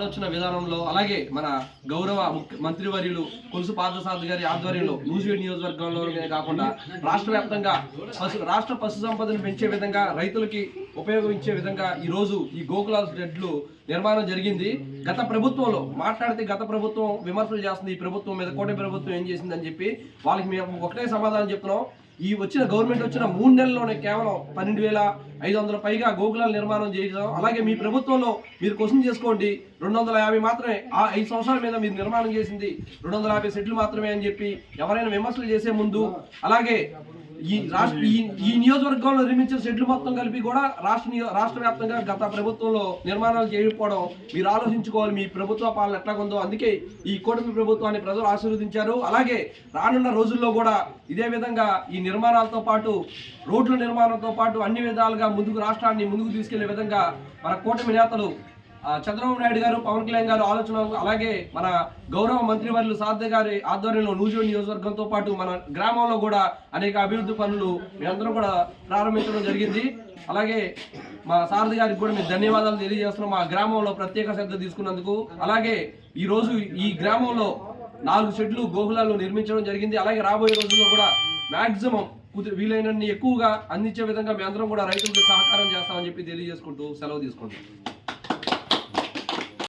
ఆలోచన విధానంలో అలాగే మన గౌరవ మంత్రి మంత్రివర్యులు కొలుసు పార్థసారథి గారి ఆధ్వర్యంలో నూజివీడ్ నియోజకవర్గంలోనే కాకుండా రాష్ట్ర వ్యాప్తంగా పశు రాష్ట్ర పశు సంపదను పెంచే విధంగా రైతులకి ఉపయోగించే విధంగా ఈ రోజు ఈ గోకులాల్ షెడ్లు నిర్మాణం జరిగింది. గత ప్రభుత్వంలో మాట్లాడితే గత ప్రభుత్వం విమర్శలు చేస్తుంది. ఈ ప్రభుత్వం మీద కోటి ప్రభుత్వం ఏం చేసిందని చెప్పి వాళ్ళకి మేము ఒకటే సమాధానం చెప్తున్నాం. ఈ వచ్చిన గవర్నమెంట్ వచ్చిన మూడు నెలల్లోనే కేవలం పన్నెండు వేల ఐదు వందల పైగా గోకులాలు నిర్మాణం చేయడం. అలాగే మీ ప్రభుత్వంలో మీరు క్వశ్చన్ చేసుకోండి రెండు వందల యాభై మాత్రమే ఆ ఐదు సంవత్సరాల మీద మీరు నిర్మాణం చేసింది రెండు వందల యాభై సెట్లు మాత్రమే అని చెప్పి ఎవరైనా విమర్శలు చేసే ముందు. అలాగే ఈ రాష్ట్ర ఈ నియోజకవర్గంలో నిర్మించిన షెడ్లు మొత్తం కలిపి కూడా రాష్ట్ర రాష్ట్ర వ్యాప్తంగా గత ప్రభుత్వంలో నిర్మాణాలు చేయకపోవడం మీరు ఆలోచించుకోవాలి మీ ప్రభుత్వ పాలన ఎట్లాగుందో. అందుకే ఈ కూటమి ప్రభుత్వాన్ని ప్రజలు ఆశీర్వదించారు. అలాగే రానున్న రోజుల్లో కూడా ఇదే విధంగా ఈ నిర్మాణాలతో పాటు రోడ్ల నిర్మాణంతో పాటు అన్ని విధాలుగా ముందుకు రాష్ట్రాన్ని ముందుకు తీసుకెళ్ళే విధంగా మన కూటమి నేతలు చంద్రబాబు నాయుడు గారు పవన్ కళ్యాణ్ గారు ఆలోచన అలాగే మన గౌరవ మంత్రివర్యులు సాధ్య గారి ఆధ్వర్యంలో నూజివీడు నియోజకవర్గంతో పాటు మన గ్రామంలో కూడా అనేక అభివృద్ధి పనులు మేమందరం కూడా ప్రారంభించడం జరిగింది. అలాగే మా సారథి గారికి కూడా మేము ధన్యవాదాలు తెలియజేస్తున్నాం. మా గ్రామంలో ప్రత్యేక శ్రద్ధ తీసుకున్నందుకు. అలాగే ఈరోజు ఈ గ్రామంలో నాలుగు షెడ్లు గోకులాలు నిర్మించడం జరిగింది. అలాగే రాబోయే రోజుల్లో కూడా మ్యాక్సిమం కుదిరి వీలైనన్ని ఎక్కువగా అందించే విధంగా మేమందరం కూడా రైతులకు సహకారం చేస్తామని చెప్పి తెలియజేసుకుంటూ సెలవు తీసుకుంటాం